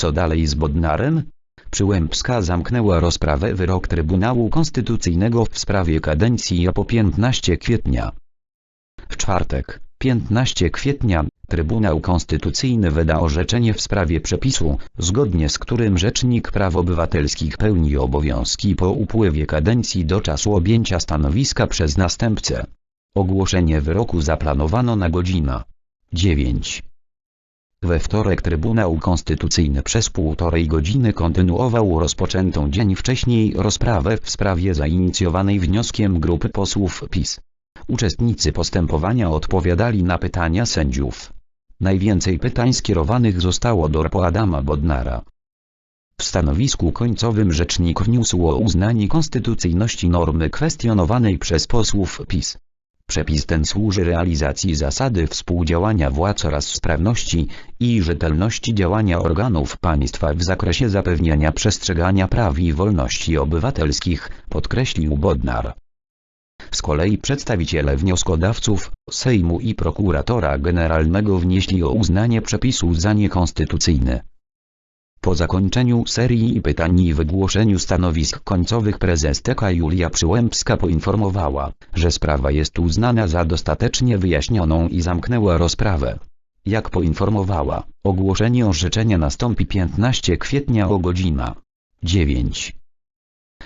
Co dalej z Bodnarem? Przyłębska zamknęła rozprawę wyrok Trybunału Konstytucyjnego w sprawie kadencji po 15 kwietnia. W czwartek, 15 kwietnia, Trybunał Konstytucyjny wyda orzeczenie w sprawie przepisu, zgodnie z którym Rzecznik Praw Obywatelskich pełni obowiązki po upływie kadencji do czasu objęcia stanowiska przez następcę. Ogłoszenie wyroku zaplanowano na godzinę 9. We wtorek Trybunał Konstytucyjny przez półtorej godziny kontynuował rozpoczętą dzień wcześniej rozprawę w sprawie zainicjowanej wnioskiem grupy posłów PiS. Uczestnicy postępowania odpowiadali na pytania sędziów. Najwięcej pytań skierowanych zostało do RPO Adama Bodnara. W stanowisku końcowym rzecznik wniósł o uznanie konstytucyjności normy kwestionowanej przez posłów PiS. Przepis ten służy realizacji zasady współdziałania władz oraz sprawności i rzetelności działania organów państwa w zakresie zapewniania przestrzegania praw i wolności obywatelskich, podkreślił Bodnar. Z kolei przedstawiciele wnioskodawców, Sejmu i prokuratora generalnego wnieśli o uznanie przepisu za niekonstytucyjny. Po zakończeniu serii pytań i wygłoszeniu stanowisk końcowych prezes TK Julia Przyłębska poinformowała, że sprawa jest uznana za dostatecznie wyjaśnioną i zamknęła rozprawę. Jak poinformowała, ogłoszenie orzeczenia nastąpi 15 kwietnia o godzina 9.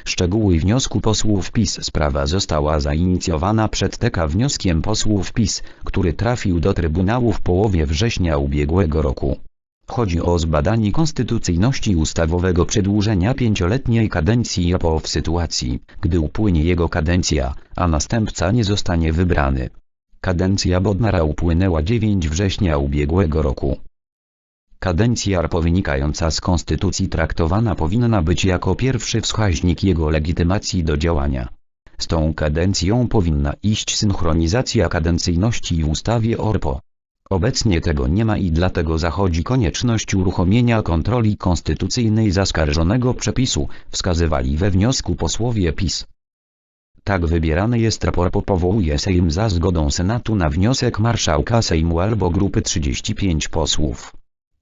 Szczegóły wniosku posłów PiS Sprawa została zainicjowana przed TK wnioskiem posłów PiS, który trafił do Trybunału w połowie września ubiegłego roku. Chodzi o zbadanie konstytucyjności ustawowego przedłużenia pięcioletniej kadencji OPO w sytuacji, gdy upłynie jego kadencja, a następca nie zostanie wybrany. Kadencja Bodnara upłynęła 9 września ubiegłego roku. Kadencja RPO wynikająca z konstytucji traktowana powinna być jako pierwszy wskaźnik jego legitymacji do działania. Z tą kadencją powinna iść synchronizacja kadencyjności w ustawie ORPO. Obecnie tego nie ma i dlatego zachodzi konieczność uruchomienia kontroli konstytucyjnej zaskarżonego przepisu, wskazywali we wniosku posłowie PiS. Tak wybierany jest raport powołuje Sejm za zgodą Senatu na wniosek marszałka Sejmu albo grupy 35 posłów.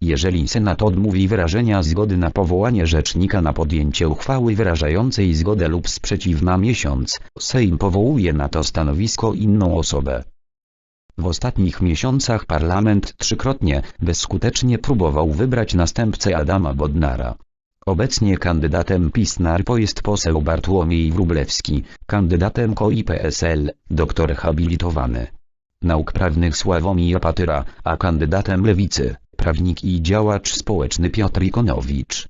Jeżeli Senat odmówi wyrażenia zgody na powołanie rzecznika na podjęcie uchwały wyrażającej zgodę lub sprzeciw na miesiąc, Sejm powołuje na to stanowisko inną osobę. W ostatnich miesiącach parlament trzykrotnie, bezskutecznie próbował wybrać następcę Adama Bodnara. Obecnie kandydatem PiS na RPO jest poseł Bartłomiej Wróblewski, kandydatem KOI PSL, doktor habilitowany nauk prawnych Sławomir Patyra, a kandydatem Lewicy, prawnik i działacz społeczny Piotr Ikonowicz.